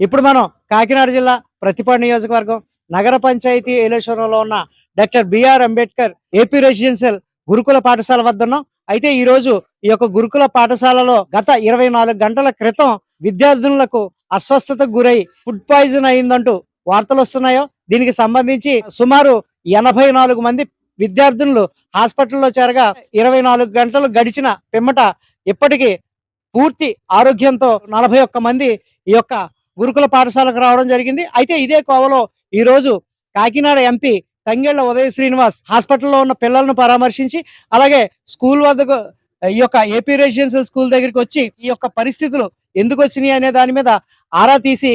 ఇప్పుడు మనం కాకినాడ జిల్లా ప్రతిపాడు నియోజకవర్గం నగర పంచాయతీ ఏలేశ్వరంలో ఉన్న doctor BR Ambedkar AP residential గురుకుల పాఠశాల వద్ద ఉన్నాం. అయితే ఈ రోజు ఈ యొక్క గురుకుల పాఠశాలలో గత ఇరవై నాలుగు గంటల క్రితం విద్యార్థినులకు అస్వస్థతకు గురై ఫుడ్ పాయిజన్ అయిందంటూ వార్తలు వస్తున్నాయో దీనికి సంబంధించి సుమారు ఎనభై నాలుగు మంది విద్యార్థినులు హాస్పిటల్లో చేరగా ఇరవై నాలుగు గంటలు గడిచిన పిమ్మట ఇప్పటికీ పూర్తి ఆరోగ్యంతో నలభై ఒక్క మంది ఈ యొక్క గురుకుల పాఠశాలకు రావడం జరిగింది. అయితే ఇదే కోవలో ఈ రోజు కాకినాడ ఎంపీ తంగెళ్ళ ఉదయ శ్రీనివాస్ హాస్పిటల్లో ఉన్న పిల్లలను పరామర్శించి అలాగే స్కూల్ వద్దకు ఈ యొక్క ఏపీ రెసిడెన్షియల్ స్కూల్ దగ్గరికి వచ్చి ఈ యొక్క పరిస్థితులు ఎందుకు వచ్చినాయి అనే దాని మీద ఆరా తీసి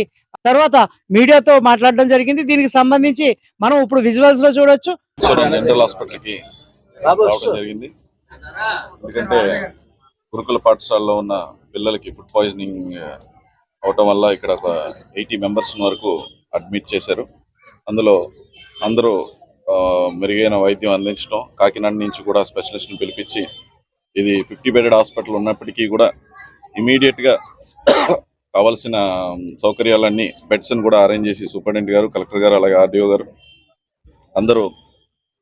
తర్వాత మీడియాతో మాట్లాడడం జరిగింది. దీనికి సంబంధించి మనం ఇప్పుడు విజువల్స్లో చూడొచ్చు హాస్పిటల్కి జరిగింది. ఎందుకంటే గురుకుల పాఠశాలలో ఉన్న పిల్లలకి ఫుడ్ పాయిజనింగ్ అవటం వల్ల ఇక్కడ ఒక ఎయిటీ మెంబర్స్ వరకు అడ్మిట్ చేశారు. అందులో అందరూ ఆ, మెరుగైన వైద్యం అందించడం కాకినాడ నుంచి కూడా స్పెషలిస్ట్ని పిలిపించి ఇది ఫిఫ్టీ బెడెడ్ హాస్పిటల్ ఉన్నప్పటికీ కూడా ఇమీడియట్గా కావాల్సిన సౌకర్యాలన్నీ బెడ్స్ని కూడా అరేంజ్ చేసి సూపరింటెండెంట్ గారు కలెక్టర్ గారు అలాగే ఆర్డీఓ గారు అందరూ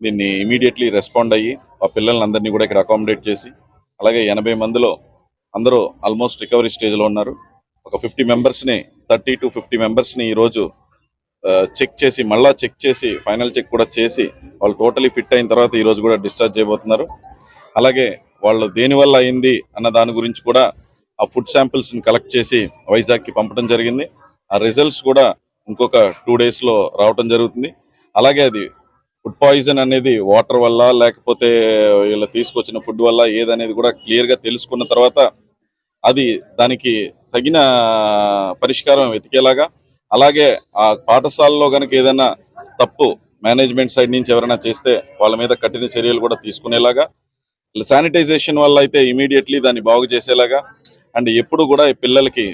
దీన్ని ఇమీడియట్లీ రెస్పాండ్ అయ్యి ఆ పిల్లల్ని అందరినీ కూడా ఇక్కడ అకామిడేట్ చేసి అలాగే ఎనభై మందిలో అందరూ ఆల్మోస్ట్ రికవరీ స్టేజ్లో ఉన్నారు. ఒక ఫిఫ్టీ మెంబర్స్ని థర్టీ టు ఫిఫ్టీ మెంబర్స్ని ఈరోజు చెక్ చేసి మళ్ళా చెక్ చేసి ఫైనల్ చెక్ కూడా చేసి వాళ్ళు టోటలీ ఫిట్ అయిన తర్వాత ఈరోజు కూడా డిశ్చార్జ్ చేయబోతున్నారు. అలాగే వాళ్ళు దేనివల్ల అయింది అన్న దాని గురించి కూడా ఆ ఫుడ్ శాంపిల్స్ని కలెక్ట్ చేసి వైజాగ్కి పంపడం జరిగింది. ఆ రిజల్ట్స్ కూడా ఇంకొక టూ డేస్లో రావటం జరుగుతుంది. అలాగే అది ఫుడ్ పాయిజన్ అనేది వాటర్ వల్ల లేకపోతే వీళ్ళు తీసుకొచ్చిన ఫుడ్ వల్ల ఏదనేది కూడా క్లియర్గా తెలుసుకున్న తర్వాత అది దానికి తగిన పరిష్కారం వెతికేలాగా అలాగే ఆ పాఠశాలలో కనుక ఏదైనా తప్పు మేనేజ్మెంట్ సైడ్ నుంచి ఎవరైనా చేస్తే వాళ్ళ మీద కఠిన చర్యలు కూడా తీసుకునేలాగా శానిటైజేషన్ వల్ల అయితే ఇమీడియట్లీ దాన్ని బాగు చేసేలాగా అండ్ ఎప్పుడు కూడా పిల్లలకి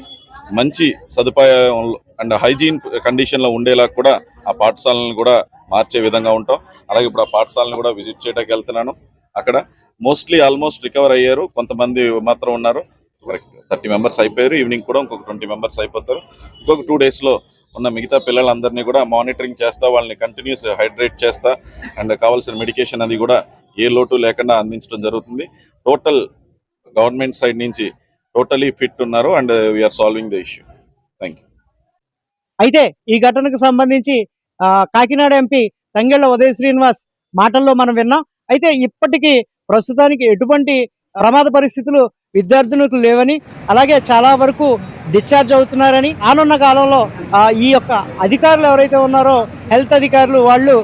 మంచి సదుపాయం అండ్ హైజీన్ కండిషన్లో ఉండేలా కూడా ఆ పాఠశాలను కూడా మార్చే విధంగా ఉంటాం. అలాగే ఇప్పుడు ఆ పాఠశాలను కూడా విజిట్ చేయడానికి వెళ్తున్నాను. అక్కడ మోస్ట్లీ ఆల్మోస్ట్ రికవర్ అయ్యారు. కొంతమంది మాత్రం ఉన్నారు. థర్టీ మెంబర్స్ అయిపోయారు. ఈవినింగ్ కూడా ఇంకొక ట్వంటీ మెంబర్స్ అయిపోతారు. ఇంకొక టూ డేస్లో ఉన్న మిగతా పిల్లలందరినీ కూడా మానిటరింగ్ చేస్తా వాళ్ళని కంటిన్యూస్ హైడ్రేట్ చేస్తా అండ్ కావాల్సిన మెడికేషన్ అది కూడా ఏ లోటు లేకుండా అందించడం జరుగుతుంది. టోటల్ గవర్నమెంట్ సైడ్ నుంచి టోటలీ ఫిట్ ఉన్నారు and we're solving the issue thank you అయితే ఈ ఘటనకు సంబంధించి కాకినాడ ఎంపీ తంగెళ్ళ ఉదయ శ్రీనివాస్ మాటల్లో మనం విన్నాం. అయితే ఇప్పటికీ ప్రస్తుతానికి ఎటువంటి ప్రమాద పరిస్థితులు విద్యార్థులకు లేవని అలాగే చాలా వరకు డిశ్చార్జ్ అవుతున్నారని రానున్న కాలంలో ఈ యొక్క అధికారులు ఎవరైతే ఉన్నారో హెల్త్ అధికారులు వాళ్ళు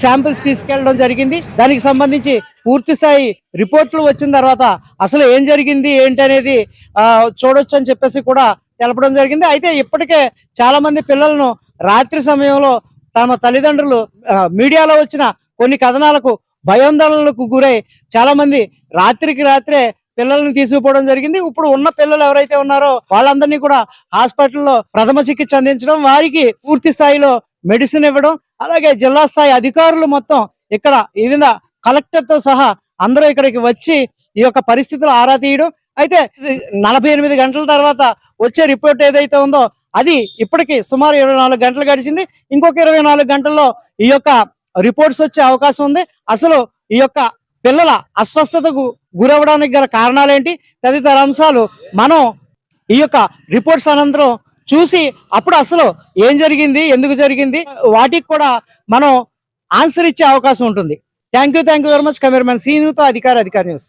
శాంపిల్స్ తీసుకెళ్ళడం జరిగింది. దానికి సంబంధించి పూర్తి స్థాయి రిపోర్ట్లు వచ్చిన తర్వాత అసలు ఏం జరిగింది ఏంటి అనేది చూడొచ్చు అని చెప్పేసి కూడా తెలపడం జరిగింది. అయితే ఇప్పటికే చాలా మంది పిల్లలను రాత్రి సమయంలో తమ తల్లిదండ్రులు మీడియాలో వచ్చిన కొన్ని కథనాలకు భయాందోళనలకు గురై చాలా మంది రాత్రికి రాత్రే పిల్లల్ని తీసుకుపోవడం జరిగింది. ఇప్పుడు ఉన్న పిల్లలు ఎవరైతే ఉన్నారో వాళ్ళందరినీ కూడా హాస్పిటల్లో ప్రథమ చికిత్స అందించడం వారికి పూర్తి స్థాయిలో మెడిసిన్ ఇవ్వడం అలాగే జిల్లా స్థాయి అధికారులు మొత్తం ఇక్కడ ఈ కలెక్టర్తో సహా అందరూ ఇక్కడికి వచ్చి ఈ యొక్క పరిస్థితులు ఆరా తీయడం. అయితే ఇది నలభై ఎనిమిది గంటల తర్వాత వచ్చే రిపోర్ట్ ఏదైతే ఉందో అది ఇప్పటికి సుమారు ఇరవై నాలుగు గంటలు గడిచింది. ఇంకొక ఇరవై నాలుగు గంటల్లో ఈ యొక్క రిపోర్ట్స్ వచ్చే అవకాశం ఉంది. అసలు ఈ యొక్క పిల్లల అస్వస్థతకు గురవడానికి గల కారణాలేంటి? తదితర అంశాలు మనం ఈ యొక్క రిపోర్ట్స్ అనంతరం చూసి అప్పుడు అసలు ఏం జరిగింది? ఎందుకు జరిగింది? వాటికి కూడా మనం ఆన్సర్ ఇచ్చే అవకాశం ఉంటుంది. Thank you thank you very much. Cameraman సీనుతో అధికార అధికారి న్యూస్.